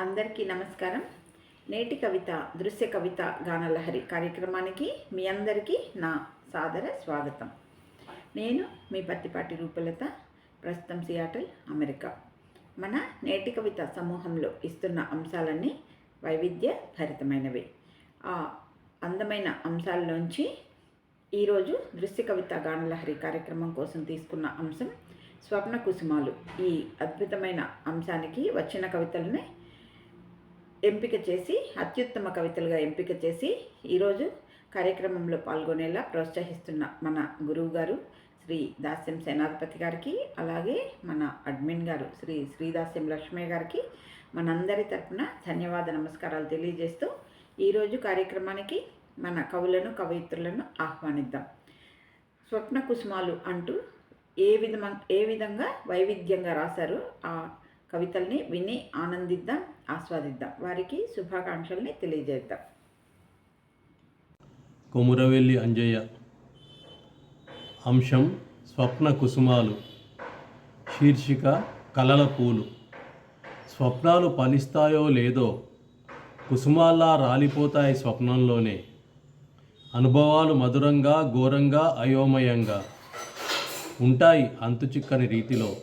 అందరికీ నమస్కారం. నేటి కవిత దృశ్య కవిత గానలహరి కార్యక్రమానికి మీ అందరికీ నా సాదర స్వాగతం. నేను మీ పత్తిపాటి రూపలత ప్రస్తుతం సియాటల్ అమెరికా. మన నేటి కవిత సమూహంలో ఇస్తున్న అంశాలన్నీ వైవిధ్య భరితమైనవి. ఆ అందమైన అంశాల్లోంచి ఈరోజు దృశ్య కవిత గానలహరి కార్యక్రమం కోసం తీసుకున్న అంశం స్వప్న కుసుమాలు. ఈ అద్భుతమైన అంశానికి వచ్చిన కవితలనే ఎంపిక చేసి అత్యుత్తమ కవితలుగా ఎంపిక చేసి ఈరోజు కార్యక్రమంలో పాల్గొనేలా ప్రోత్సహిస్తున్న మన గురువు గారు శ్రీ దాస్యం సేనాధిపతి గారికి అలాగే మన అడ్మిన్ గారు శ్రీ శ్రీదాస్యం లక్ష్మయ్య గారికి మనందరి తరపున ధన్యవాద నమస్కారాలు తెలియజేస్తూ ఈరోజు కార్యక్రమానికి మన కవులను కవయిత్రులను ఆహ్వానిద్దాం. స్వప్న కుసుమాలు అంటూ ఏ విధమ ఏ విధంగా వైవిధ్యంగా రాశారు ఆ కవితల్ని విని ఆనందిద్దాం. ఆస్వాదిద్దాం. వారికి శుభాకాంక్షల్ని తెలియజేద్దాం. కొమురవెల్లి అంజయ్య. అంశం స్వప్న కుసుమాలు. శీర్షిక కలల పూలు. స్వప్నాలు ఫలిస్తాయో లేదో కుసుమాల్లా రాలిపోతాయి స్వప్నంలోనే. అనుభవాలు మధురంగా ఘోరంగా అయోమయంగా ఉంటాయి అంతుచిక్కని రీతిలో.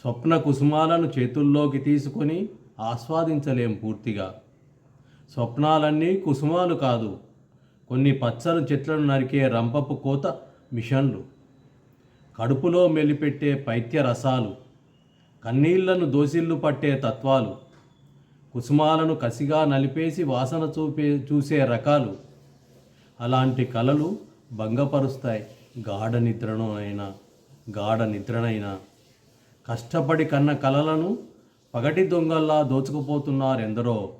స్వప్న కుసుమాలను చేతుల్లోకి తీసుకొని ఆస్వాదించలేం పూర్తిగా. స్వప్నాలన్నీ కుసుమాలు కాదు. కొన్ని పచ్చని చెట్లను నరికే రంపపు కోత మిషన్లు. కడుపులో మెలిపెట్టే పైత్య రసాలు. కన్నీళ్ళను దోసిళ్ళు పట్టే తత్వాలు. కుసుమాలను కసిగా నలిపేసి వాసన చూపే చూసే రకాలు. అలాంటి కళలు భంగపరుస్తాయి. గాఢ నిద్రనైనా గాఢ నిద్రనైనా. కష్టపడి కన్న కళలను పగటి దొంగల్లా దోచుకుపోతున్నారెందరో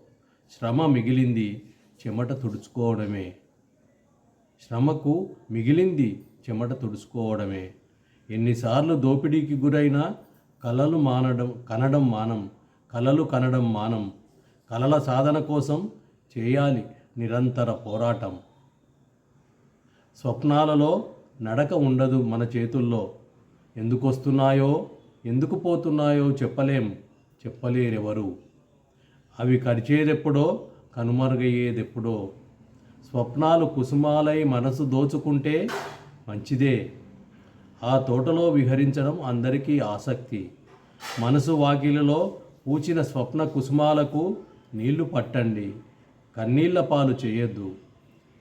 శ్రమ మిగిలింది చెమట తుడుచుకోవడమే. శ్రమకు మిగిలింది చెమట తుడుచుకోవడమే. ఎన్నిసార్లు దోపిడీకి గురైనా కలలు మానడం కనడం మానం కలలు కనడం మానం కలల సాధన కోసం చేయాలి నిరంతర పోరాటం. స్వప్నాలలో నడక ఉండదు మన చేతుల్లో. ఎందుకు వస్తున్నాయో ఎందుకు పోతున్నాయో చెప్పలేం. చెప్పలేరెవరు? అవి కరిచేదెప్పుడో కనుమరుగయ్యేదెప్పుడో? స్వప్నాలు కుసుమాలై మనసు దోచుకుంటే మంచిదే. ఆ తోటలో విహరించడం అందరికీ ఆసక్తి. మనసు వాకిలిలో పూచిన స్వప్న కుసుమాలకు నీళ్ళు పట్టండి. కన్నీళ్ళ పాలు చేయొద్దు.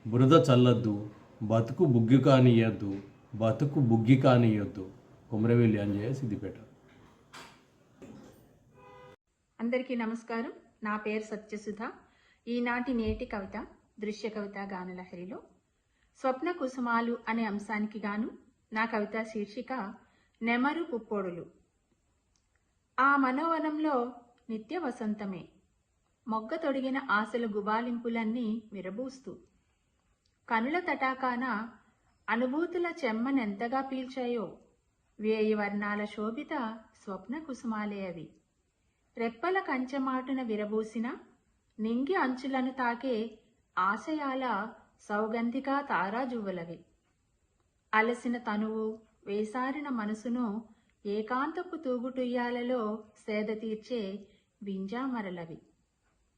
బురద చల్లద్దు. బతుకు బుగ్గి కానియద్దు బతుకు బుగ్గి కానియొద్దు కుమరవెల్లి అంజయ్య సిద్దిపేట. అందరికీ నమస్కారం. నా పేరు సత్యసుధ. ఈనాటి నేటి కవిత దృశ్య కవిత గానలహరిలో. స్వప్న కుసుమాలు అనే అంశానికి గాను నా కవిత శీర్షిక నెమరు పుప్పొడులు. ఆ మనోవనంలో నిత్య వసంతమే. మొగ్గ తొడిగిన ఆశల గుబాలింపులన్నీ విరబూస్తూ. కనుల తటాకాన అనుభూతుల చెమ్మనెంతగా పీల్చాయో వేయి వర్ణాల శోభిత స్వప్న కుసుమాలే అవి. రెప్పల కంచెమాటున విరబూసిన నింగి అంచులను తాకే ఆశయాల సౌగంధికా తారాజువ్వలవి. అలసిన తనువు వేసారిన మనసును ఏకాంతపు తూగుటుయ్యాలలో సేద తీర్చే వింజామరలవి.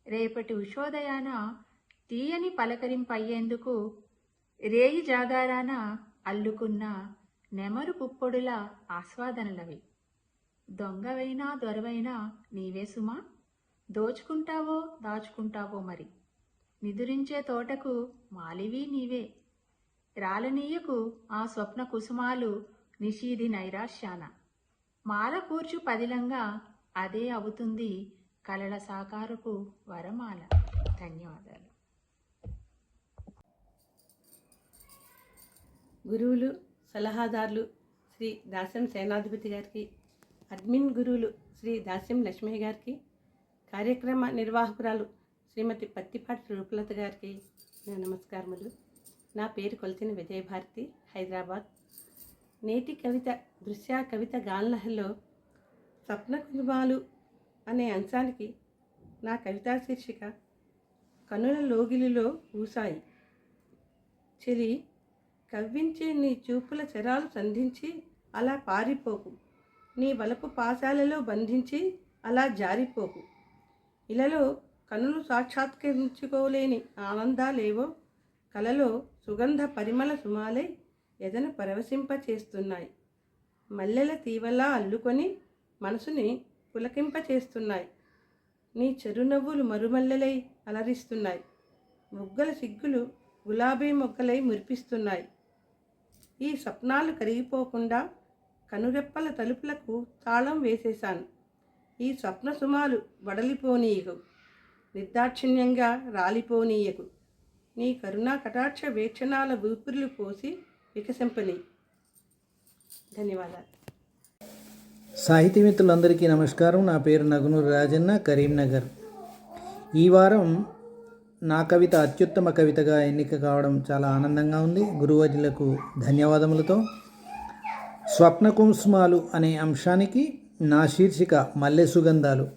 రేపటి ఉషోదయాన తీయని పలకరింపయ్యేందుకు రేయి జాగారాన అల్లుకున్న నెమరు పుప్పొడుల ఆస్వాదనలవి. దొంగవైనా దొరవైనా నీవే సుమా. దోచుకుంటావో దాచుకుంటావో మరి. నిదురించే తోటకు మాలివి నీవే. రాలనీయకు ఆ స్వప్న కుసుమాలు నిషీది నైరాశ్యాన. మాల కూర్చు పదిలంగా అదే అవుతుంది కలల సాకారపు వరమాల. ధన్యవాదాలు. గురువులు సలహాదారులు శ్రీ దాసం సేనాధిపతి గారికి అడ్మిన్ గురువులు శ్రీ దాస్యం లక్ష్మయ్య గారికి కార్యక్రమ నిర్వాహకురాలు శ్రీమతి పత్తిపాటి రూపలత గారికి నా నమస్కారములు. నా పేరు కొలిచిన విజయభారతి హైదరాబాద్. నేటి కవిత దృశ్య కవిత గాన్లహల్లో స్వప్న కుటుంబాలు అనే అంశానికి నా కవితా శీర్షిక కనుల లోగిలిలో ఊసాయి. చెలి కవ్వించే నీ చూపుల చరాలు సంధించి అలా పారిపోకు. నీ వలపు పాశాలలో బంధించి అలా జారిపోకు. ఇలలో కనులు సాక్షాత్కరించుకోలేని ఆనందాలేవో కలలో సుగంధ పరిమళ సుమాలై ఎదను పరవశింపచేస్తున్నాయి. మల్లెల తీవలా అల్లుకొని మనసుని పులకింపచేస్తున్నాయి. నీ చెరునవ్వులు మరుమల్లెలై అలరిస్తున్నాయి. ముగ్గల సిగ్గులు గులాబీ మొగ్గలై మురిపిస్తున్నాయి. ఈ స్వప్నాలు కరిగిపోకుండా కనురెప్పల తలుపులకు తాళం వేసేశాను. ఈ స్వప్న సుమాలు వడలిపోనీయకు. నిర్దాక్షిణ్యంగా రాలిపోనీయకు. నీ కరుణా కటాక్ష వేక్షణాల ఊపిరులు పోసి వికసింపని. ధన్యవాదాలు. సాహితీ మిత్రులందరికీ నమస్కారం. నా పేరు నగునూరు రాజన్న కరీంనగర్. ఈ వారం నా కవిత అత్యుత్తమ కవితగా ఎన్నిక కావడం చాలా ఆనందంగా ఉంది. గురువజులకు ధన్యవాదములతో స్వప్న కుంసుమాలు అనే అంశానికి నా శీర్షిక మల్లె సుగంధాలు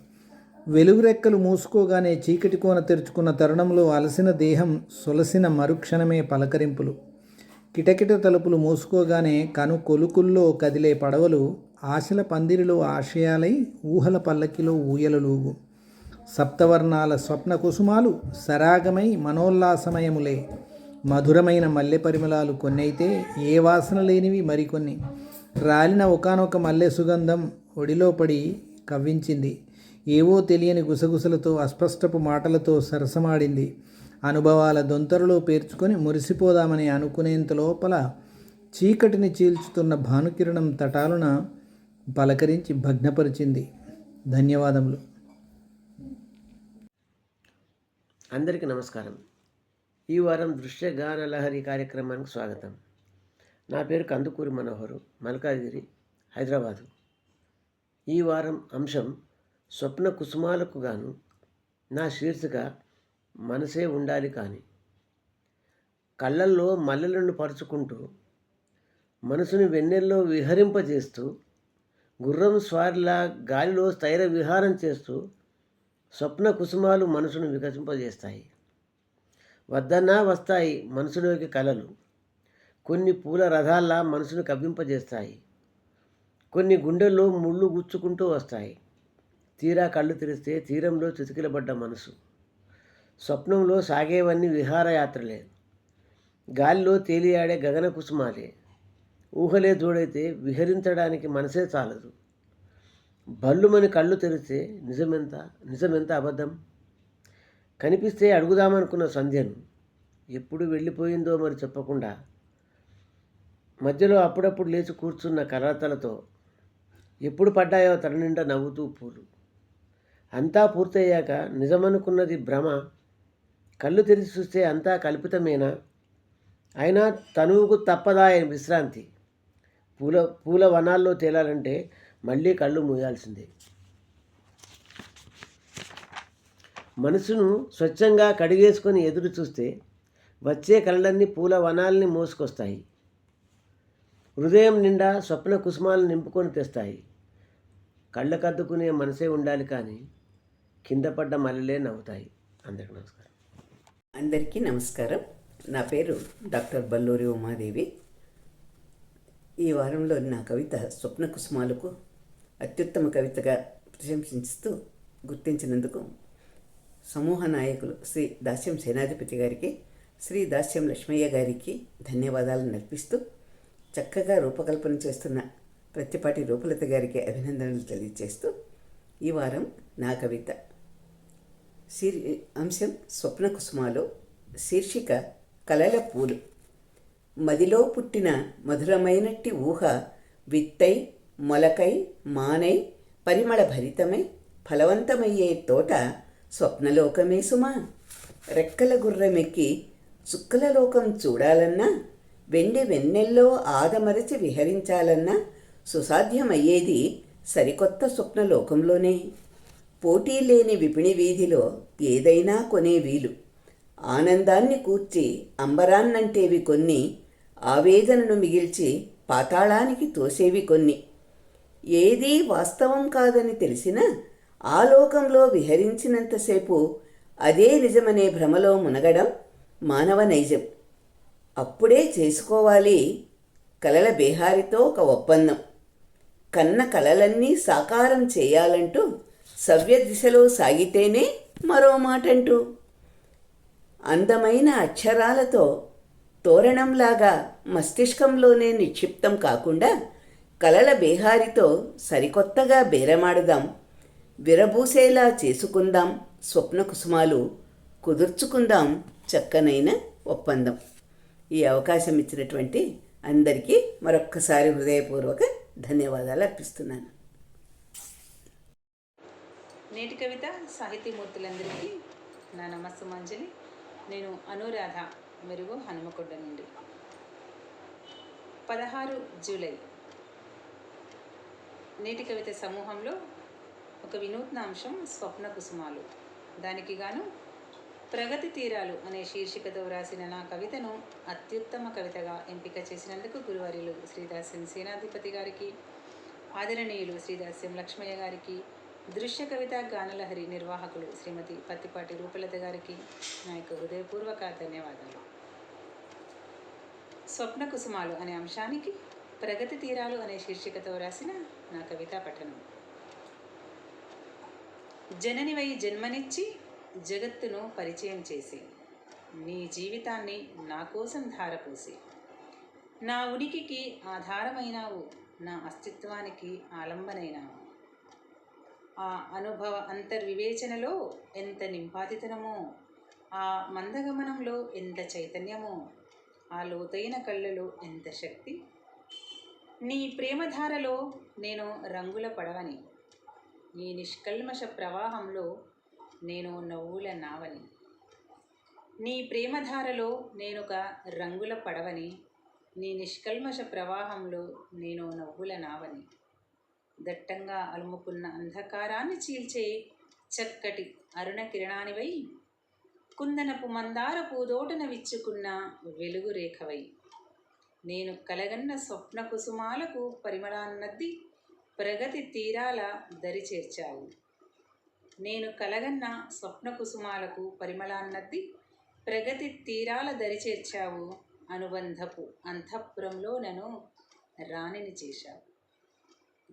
వెలుగురెక్కలు మూసుకోగానే చీకటి కోన తెరుచుకున్న తరుణంలో అలసిన దేహం సొలసిన మరుక్షణమే పలకరింపులు. కిటకిట తలుపులు మూసుకోగానే కను కొలుకుల్లో కదిలే పడవలు ఆశల పందిరిలో ఆశయాలై ఊహల పల్లకిలో ఊయలలూగు సప్తవర్ణాల స్వప్న కుసుమాలు సరాగమై మనోల్లాసమయములే. మధురమైన మల్లె పరిమళాలు కొన్నైతే ఏ వాసన లేనివి మరికొన్ని. రాలిన ఒకానొక మల్లె సుగంధం ఒడిలో పడి కవ్వించింది. ఏవో తెలియని గుసగుసలతో అస్పష్టపు మాటలతో సరసమాడింది. అనుభవాల దొంతరలో పేర్చుకొని మురిసిపోదామని అనుకునేంత లోపల చీకటిని చీల్చుతున్న భానుకిరణం తటాలున పలకరించి భగ్నపరిచింది. ధన్యవాదములు. అందరికీ నమస్కారం. ఈ వారం దృశ్య గాన లహరి కార్యక్రమానికి స్వాగతం. నా పేరు కందుకూరి మనోహరు మల్కాజిగిరి హైదరాబాదు. ఈ వారం అంశం స్వప్న కుసుమాలకు గాను నా శీర్షిక మనసే ఉండాలి కానీ. కళ్ళల్లో మల్లెలను పరుచుకుంటూ మనసుని వెన్నెల్లో విహరింపజేస్తూ గుర్రం స్వారిలా గాలిలో స్థైర విహారం చేస్తూ స్వప్న కుసుమాలు మనసును వికసింపజేస్తాయి. వద్దన్నా వస్తాయి మనసులోకి కలలు. కొన్ని పూల రథాల్లా మనసును కవ్వింపజేస్తాయి. కొన్ని గుండెల్లో ముళ్ళు గుచ్చుకుంటూ వస్తాయి. తీరా కళ్ళు తెరిస్తే తీరంలో చితికిలబడ్డ మనసు. స్వప్నంలో సాగేవన్నీ విహారయాత్రలే. గాలిలో తేలియాడే గగన కుసుమాలే. ఊహలే జోడైతే విహరించడానికి మనసే చాలదు. బల్లుమని కళ్ళు తెరిస్తే నిజమెంత నిజమెంత అబద్ధం? కనిపిస్తే అడుగుదామనుకున్న సంధ్యను. ఎప్పుడు వెళ్ళిపోయిందో మరి చెప్పకుండా మధ్యలో అప్పుడప్పుడు లేచి కూర్చున్న కర్రతలతో ఎప్పుడు పడ్డాయో తన నిండా నవ్వుతూ పూలు అంతా పూర్తయ్యాక నిజమనుకున్నది భ్రమ. కళ్ళు తెరిచి చూస్తే అంతా కల్పితమేనా? అయినా తనువుకు తప్పదాయ విశ్రాంతి? పూల పూల వనాల్లో తేలాలంటే మళ్ళీ కళ్ళు మూయాల్సిందే. మనసును స్వచ్ఛంగా కడిగేసుకొని ఎదురు చూస్తే వచ్చే కళ్ళన్నీ పూల వనాల్ని మోసుకొస్తాయి. హృదయం నిండా స్వప్న కుసుమాలను నింపుకొని తెస్తాయి. కళ్ళకద్దుకునే మనసే ఉండాలి కానీ కింద పడ్డ మల్లెలే నవ్వుతాయి. అందరికీ నమస్కారం. అందరికీ నమస్కారం. నా పేరు డాక్టర్ బల్లూరి ఉమాదేవి. ఈ వారంలో నా కవిత స్వప్న కుసుమాలకు అత్యుత్తమ కవితగా ప్రశంసిస్తూ గుర్తించినందుకు సమూహ నాయకులు శ్రీ దాస్యం సేనాధిపతి గారికి శ్రీ దాస్యం లక్ష్మయ్య గారికి ధన్యవాదాలు నర్పిస్తూ చక్కగా రూపకల్పన చేస్తున్న ప్రత్తిపాటి రూపలత గారికి అభినందనలు తెలియజేస్తూ ఈ వారం నా కవిత. శీర్ అంశం స్వప్న కుసుమాలో శీర్షిక కలల పూలు. మదిలో పుట్టిన మధురమైనట్టి ఊహ విత్తై మొలకై మానై పరిమళ భరితమై ఫలవంతమయ్యే తోట స్వప్నలోకమే సుమా. రెక్కల గుర్రమెక్కి చుక్కల లోకం చూడాలన్నా వెండి వెన్నెల్లో ఆదమరచి విహరించాలన్నా సుసాధ్యమయ్యేది సరికొత్త స్వప్నలోకంలోనే. పోటీ లేని విపిణి వీధిలో ఏదైనా కొనే వీలు. ఆనందాన్ని కూర్చి అంబరాన్నంటేవి కొన్ని ఆవేదనను మిగిల్చి పాతాళానికి తోసేవి కొన్ని. ఏదీ వాస్తవం కాదని తెలిసినా ఆ లోకంలో విహరించినంతసేపు అదే నిజమనే భ్రమలో మునగడం మానవ నైజం. అప్పుడే చేసుకోవాలి. కలల బీహారితో ఒక ఒప్పందం. కన్న కలలన్నీ సాకారం చేయాలంటూ సవ్య దిశలో సాగితేనే మరో మాటంటూ. అందమైన అక్షరాలతో తోరణంలాగా మస్తిష్కంలోనే నిక్షిప్తం కాకుండా కలల బీహారితో సరికొత్తగా బేరమాడదాం. విరబూసేలా చేసుకుందాం. స్వప్న కుసుమాలు కుదుర్చుకుందాం చక్కనైన ఒప్పందం. ఈ అవకాశం ఇచ్చినటువంటి అందరికీ మరొక్కసారి హృదయపూర్వక ధన్యవాదాలు అర్పిస్తున్నాను. నేటి కవిత సాహితీమూర్తులందరికీ నా నమస్సుమాంజలి నేను అనురాధ మెరుగు హనుమకొండ నుండి. పదహారు జూలై. నేటి కవిత సమూహంలో ఒక వినూత్న అంశం స్వప్న కుసుమాలు. దానికి గాను ప్రగతి తీరాలు అనే శీర్షికతో వ్రాసిన నా కవితను అత్యుత్తమ కవితగా ఎంపిక చేసినందుకు గురువారిలు శ్రీదాస్యం సేనాధిపతి గారికి ఆదరణీయులు శ్రీదాస్యం లక్ష్మయ్య గారికి దృశ్య కవిత గానలహరి నిర్వాహకులు శ్రీమతి పత్తిపాటి రూపలత గారికి నా యొక్క హృదయపూర్వక ధన్యవాదాలు. స్వప్న కుసుమాలు అనే అంశానికి ప్రగతి తీరాలు అనే శీర్షికతో రాసిన నా కవితా పఠనం. జననివై జన్మనిచ్చి జగత్తును పరిచయం చేసి నీ జీవితాన్ని నా కోసం ధారపోసి. నా ఉనికికి ఆధారమైనావు నా అస్తిత్వానికి ఆలంబనైనావు. ఆ అనుభవ అంతర్వివేచనలో ఎంత నింపాతితనమో ఆ మందగమనంలో ఎంత చైతన్యమో ఆ లోతైన కళ్ళలో ఎంత శక్తి? నీ ప్రేమధారలో నేను రంగుల పడవని నీ నిష్కల్మష ప్రవాహంలో నేను నవ్వుల నావని. నీ ప్రేమధారలో నేనొక రంగుల పడవని నీ నిష్కల్మష ప్రవాహంలో నేను నవ్వుల నావని. దట్టంగా అలుముకున్న అంధకారాన్ని చీల్చే చక్కటి అరుణ కిరణానివై కుందనపు మందార పూదోటన విచ్చుకున్న వెలుగు రేఖవై. నేను కలగన్న స్వప్న కుసుమాలకు పరిమళాన్నద్ది ప్రగతి తీరాల దరిచేర్చావు నేను కలగన్న స్వప్న కుసుమాలకు పరిమళాన్నద్ది ప్రగతి తీరాల దరి చేర్చావు అనుబంధపు అంతఃపురంలో నన్ను రాణిని చేశావు.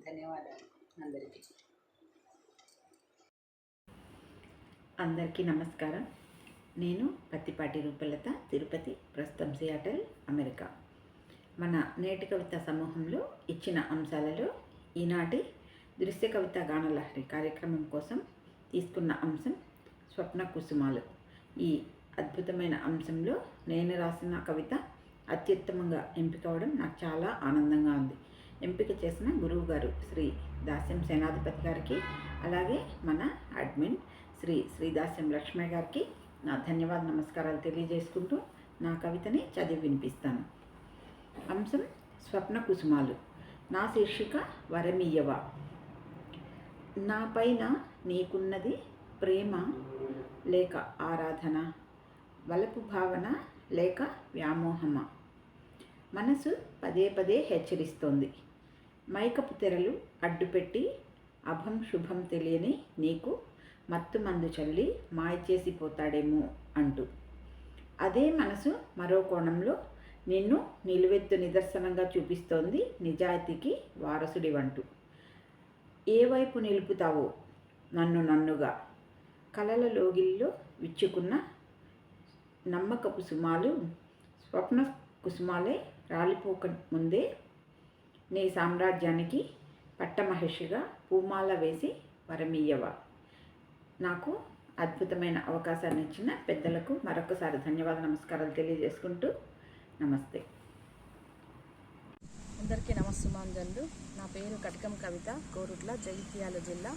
ధన్యవాదాలు అందరికీ. అందరికీ నమస్కారం. నేను పత్తిపాటి రూపలత తిరుపతి ప్రస్తుతం సియాటల్ అమెరికా. మన నేటి కవిత సమూహంలో ఇచ్చిన అంశాలలో ఈనాటి దృశ్య కవిత గానలహరి కార్యక్రమం కోసం తీసుకున్న అంశం స్వప్న కుసుమాలు. ఈ అద్భుతమైన అంశంలో నేను రాసిన కవిత అత్యుత్తమంగా ఎంపిక అవడం నాకు చాలా ఆనందంగా ఉంది. ఎంపిక చేసిన గురువు గారు శ్రీ దాస్యం సేనాధిపతి గారికి అలాగే మన అడ్మిన్ శ్రీ శ్రీదాస్యం లక్ష్మయ్య గారికి నా ధన్యవాద నమస్కారాలు తెలియజేసుకుంటూ నా కవితని చదివి వినిపిస్తాను. అంశం స్వప్న కుసుమాలు. నా శీర్షిక వరమీయవ నా పైన నీకున్నది ప్రేమ లేక ఆరాధన వలపు భావన లేక వ్యామోహమా? మనసు పదే పదే హెచ్చరిస్తోంది. మైకపు తెరలు అడ్డుపెట్టి అభం శుభం తెలియని నీకు మత్తు మందు చల్లి మాయ చేసిపోతాడేమో అంటూ. అదే మనసు మరో కోణంలో నిన్ను నిలువెత్తు నిదర్శనంగా చూపిస్తోంది నిజాయితీకి వారసుడివంటూ. ఏ వైపు నిలుపుతావో నన్ను నన్నుగా. కలల లోగిల్లో విచ్చుకున్న నమ్మకపు సుమాలు స్వప్న కుసుమాలే రాలిపోక ముందే నీ సామ్రాజ్యానికి పట్టమహర్షిగా పూమాల వేసి వరమీయవ నాకు అద్భుతమైన అవకాశాన్ని ఇచ్చిన పెద్దలకు మరొకసారి ధన్యవాద నమస్కారాలు తెలియజేసుకుంటూ నమస్తే. అందరికీ నమస్సుమాంజన్లు. నా పేరు కటకం కవిత కోరుట్ల జగిత్యాల జిల్లా.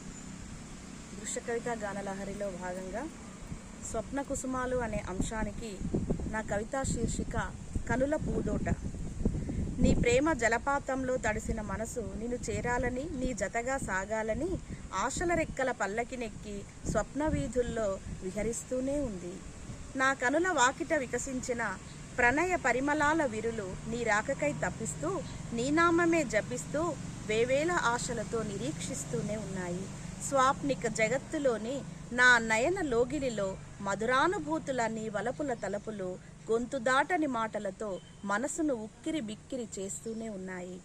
దృశ్య కవిత గానలహరిలో భాగంగా స్వప్న కుసుమాలు అనే అంశానికి నా కవితా శీర్షిక కనుల పూదోట. నీ ప్రేమ జలపాతంలో తడిసిన మనసు నిన్ను చేరాలని నీ జతగా సాగాలని ఆశల రెక్కల పల్లకినెక్కి స్వప్న వీధుల్లో విహరిస్తూనే ఉంది. నా కనుల వాకిట వికసించిన ప్రణయ పరిమళాల విరులు నీ రాకకై తప్పిస్తూ నీ నామమే జపిస్తూ వేవేల ఆశలతో నిరీక్షిస్తూనే ఉన్నాయి. స్వాప్నిక జగత్తులోని నా నయన లోగిలిలో మధురానుభూతుల నీ వలపుల తలపులు గొంతు దాటని మాటలతో మనసును ఉక్కిరి బిక్కిరి చేస్తూనే ఉన్నాయి.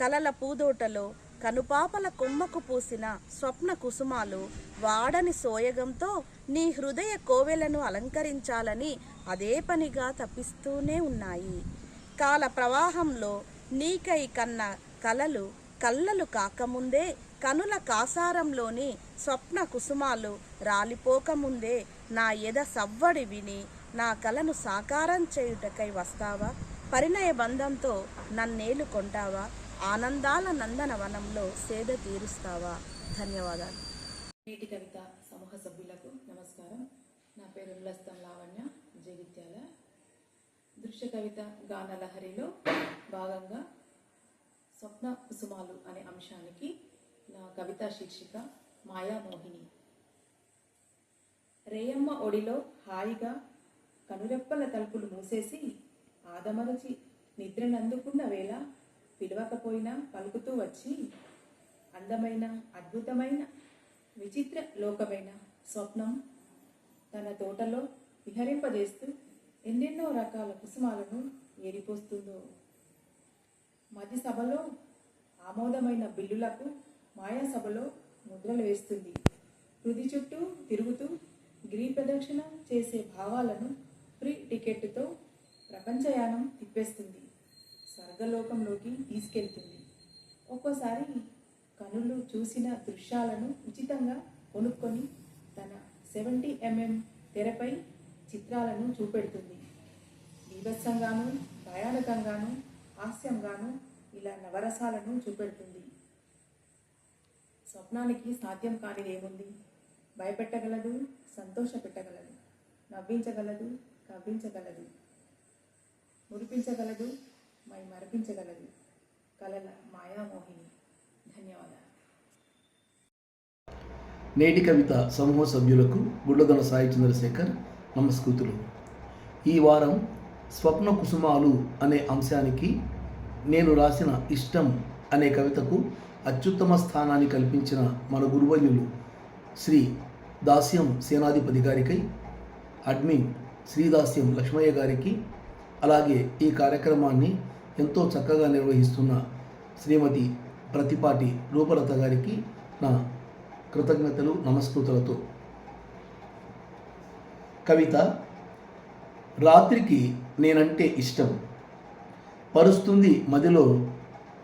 కలల పూదోటలో కనుపాపల కొమ్మకు పూసిన స్వప్న కుసుమాలు వాడని సోయగంతో నీ హృదయ కోవెలను అలంకరించాలని అదే పనిగా తప్పిస్తూనే ఉన్నాయి. కాల ప్రవాహంలో నీకై కన్న కలలు కళ్ళలు కాకముందే కనుల కాసారంలోని స్వప్న కుసుమాలు రాలిపోకముందే నా ఎద సవ్వడి విని నా కలను సాకారం చేయుటకై వస్తావా? పరిణయ బంధంతో నన్నేలు కొంటావా? ఆనందాల నందనవనంలో సేద తీరుస్తావా? ధన్యవాదాలు. నేటి కవిత సమూహ సభ్యులకు నమస్కారం. నా పేరు ఉల్లస్తం లావణ్య జగిత్యాల దృశ్య కవిత గానలహరిలో భాగంగా స్వప్న కుసుమాలు అనే అంశానికి నా కవితా శీర్షిక మాయామోహిని రేయమ్మ ఒడిలో హాయిగా కనురెప్పల తలుపులు మూసేసి ఆదమరచి నిద్రనందుకున్న వేళ పిలవకపోయినా పలుకుతూ వచ్చి అందమైన అద్భుతమైన విచిత్ర లోకమైన స్వప్నం తన తోటలో విహరింపజేస్తూ ఎన్నెన్నో రకాల కుసుమాలను ఏరిపోస్తుందో మది సభలో ఆమోదమైన బిల్లులకు మాయాసభలో ముద్రలు వేస్తుంది. తుది చుట్టూ తిరుగుతూ గిరి ప్రదక్షిణ చేసే భావాలను ఫ్రీ టికెట్తో ప్రపంచయానం తిప్పేస్తుంది. స్వర్గలోకంలోకి తీసుకెళ్తుంది. ఒక్కోసారి కనులు చూసిన దృశ్యాలను ఉచితంగా కొనుక్కొని తన సెవెంటీ ఎంఎం తెరపై చిత్రాలను చూపెడుతుంది. బీభత్సంగాను భయానకంగాను హాస్యంగాను ఇలా నవరసాలను చూపెడుతుంది. స్వప్నానికి సాధ్యం కానిదేముంది? భయపెట్టగలదు సంతోష పెట్టగలదు నవ్వించగలదు కవ్వించగలదు మురిపించగలదు మై మరిపించగలదు కలల మాయామోహిని. ధన్యవాదాలు. నేటి కవిత సమూహ సభ్యులకు గుడ్లదొన సాయి చంద్రశేఖర్ నమస్కృతులు. ఈ వారం స్వప్న కుసుమాలు అనే అంశానికి నేను రాసిన ఇష్టం అనే కవితకు అత్యుత్తమ స్థానాన్ని కల్పించిన మన గురువల్యులు శ్రీ దాస్యం సేనాధిపతి గారికై అడ్మిన్ శ్రీదాస్యం లక్ష్మయ్య గారికి అలాగే ఈ కార్యక్రమాన్ని ఎంతో చక్కగా నిర్వహిస్తున్న శ్రీమతి ప్రతిపాటి రూపలత గారికి నా కృతజ్ఞతలు నమస్కృతులతో. కవిత రాత్రికి నేనంటే ఇష్టం. పరుస్తుంది మదిలో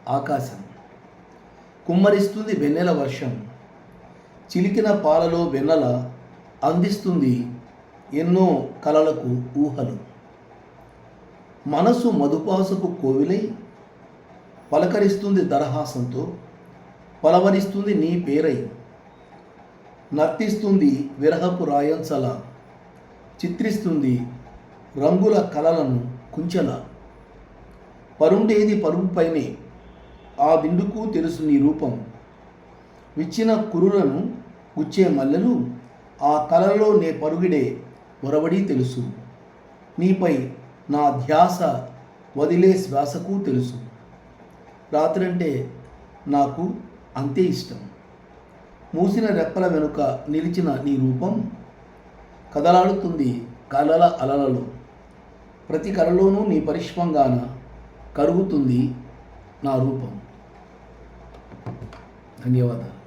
ఆకాశం. కుమ్మరిస్తుంది వెన్నెల వర్షం. చిలికిన పాలలో వెన్నెల అందిస్తుంది ఎన్నో కలలకు ఊహలు. మనసు మధుపాసుకు కోవిలై పలకరిస్తుంది దరహాసంతో పలవరిస్తుంది నీ పేరై. నర్తిస్తుంది విరహపు రాయంచల చిత్రిస్తుంది రంగుల కలలను కుంచెల. పరుండేది పరుగుపైనే ఆ విందుకు తెలుసు నీ రూపం. విచ్చిన కురులను గుచ్చే మల్లెలు ఆ కలలో నే పరుగిడే ఒరవడి తెలుసు. నీపై నా ధ్యాస వదిలే శ్వాసకు తెలుసు. రాత్రంటే నాకు అంతే ఇష్టం. మూసిన రెప్పల వెనుక నిలిచిన నీ రూపం. కదలాడుతుంది కలల అలలలో. ప్రతి కలలోనూ నీ పరిష్మంగాన కరుగుతుంది నా రూపం. ధన్యవాదాలు.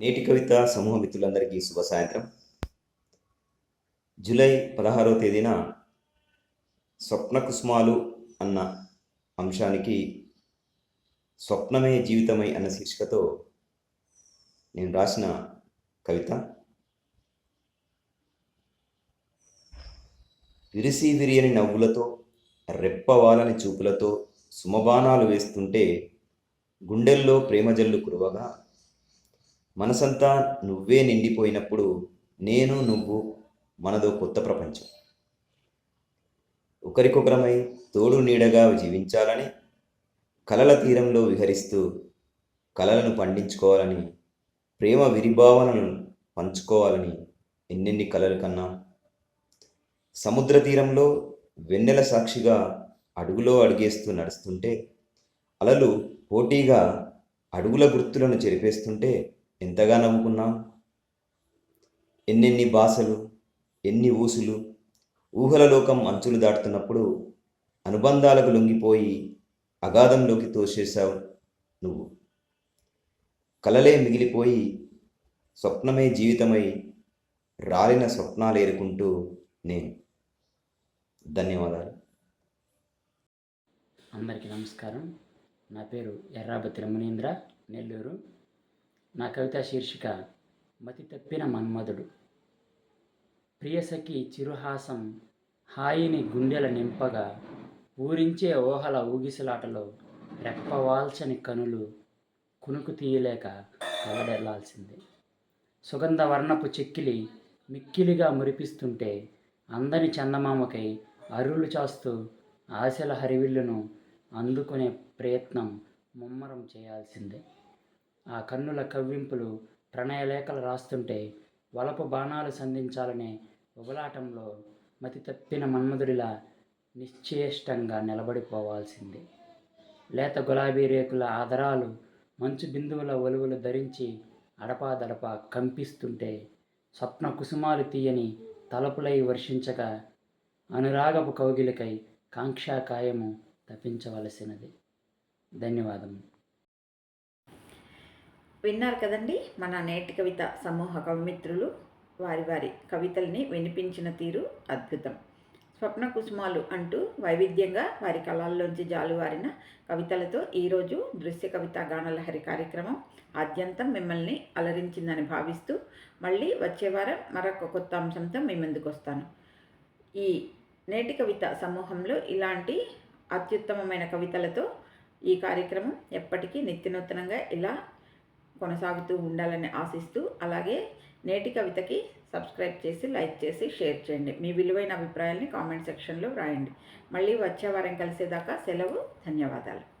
నేటి కవిత సమూహ మిత్రులందరికీ శుభ సాయంత్రం. జూలై పదహారవ తేదీన స్వప్న కుసుమాలు అన్న అంశానికి స్వప్నమే జీవితమై అన్న శీర్షికతో నేను రాసిన కవిత. విరిసి విరియని నవ్వులతో రెప్పవాలని చూపులతో సుమబాణాలు వేస్తుంటే గుండెల్లో ప్రేమజల్లు కురవగా మనసంతా నువ్వే నిండిపోయినప్పుడు నేను నువ్వు మనదో కొత్త ప్రపంచం. ఒకరికొకరమై తోడు నీడగా జీవించాలని కలల తీరంలో విహరిస్తూ కలలను పండించుకోవాలని ప్రేమ విరిభావనలను పంచుకోవాలని ఎన్నెన్ని కలలు కన్నా సముద్ర తీరంలో వెన్నెల సాక్షిగా అడుగులో అడుగేస్తూ నడుస్తుంటే అలలు పోటీగా అడుగుల గుర్తులను చెరిపేస్తుంటే ఎంతగా నవ్వుకున్నాం. ఎన్నెన్ని భాషలు ఎన్ని ఊసులు ఊహల లోకం అంచులు దాటుతున్నప్పుడు అనుబంధాలకు లొంగిపోయి అగాధంలోకి తోసేశావు నువ్వు. కలలే మిగిలిపోయి స్వప్నమే జీవితమై రాలిన స్వప్నాలు ఏరుకుంటూ నేను. ధన్యవాదాలు. అందరికీ నమస్కారం. నా పేరు ఎర్రాబతి రమణీంద్ర నెల్లూరు. నా కవిత శీర్షిక మతి తప్పిన మన్మధుడు. ప్రియసఖి చిరుహాసం హాయిని గుండెల నింపగా ఊరించే ఊహల ఊగిసలాటలో రెప్పవాల్చని కనులు కునుకు తీయలేక వెల్లడెల్లాల్సిందే సుగంధ వర్ణపు చెక్కిలి మిక్కిలిగా మురిపిస్తుంటే అందని చందమామకై అరులు చాస్తూ ఆశల హరివిల్లును అందుకునే ప్రయత్నం ముమ్మరం చేయాల్సిందే. ఆ కన్నుల కవ్వింపులు ప్రణయలేఖలు రాస్తుంటే వలపు బాణాలు సంధించాలనే ఉబలాటంలో మతి తప్పిన మన్మధుడిలా నిశ్చేష్టంగా నిలబడిపోవాల్సిందే. లేత గులాబీ రేకుల ఆదరాలు మంచు బిందువుల ఒలువలు ధరించి అడపాదడపా కంపిస్తుంటే స్వప్న కుసుమాలు తీయని తలపులై వర్షించగా అనురాగపు కౌగిలికై కాంక్షాకాయము తప్పించవలసినది. ధన్యవాదము విన్నారు కదండి మన నేటి కవిత సమూహ కవిమిత్రులు. వారి వారి కవితల్ని వినిపించిన తీరు అద్భుతం. స్వప్న కుసుమాలు అంటూ వైవిధ్యంగా వారి కళల్లోంచి జాలువారిన కవితలతో ఈరోజు దృశ్య కవిత గానలహరి కార్యక్రమం ఆద్యంతం మిమ్మల్ని అలరించిందని భావిస్తూ మళ్ళీ వచ్చే వారం మరొక కొత్త అంశంతో మీ ముందుకు వస్తాను ఈ నేటి కవిత సమూహంలో ఇలాంటి అత్యుత్తమమైన కవితలతో ఈ కార్యక్రమం ఎప్పటికీ నిత్యనూతనంగా ఇలా కొనసాగుతూ ఉండాలని ఆశిస్తూ అలాగే నేటి కవితకి సబ్స్క్రైబ్ చేసి లైక్ చేసి షేర్ చేయండి. మీ విలువైన అభిప్రాయాల్ని కామెంట్ సెక్షన్లో రాయండి మళ్ళీ వచ్చే వారం కలిసేదాకా సెలవు ధన్యవాదాలు.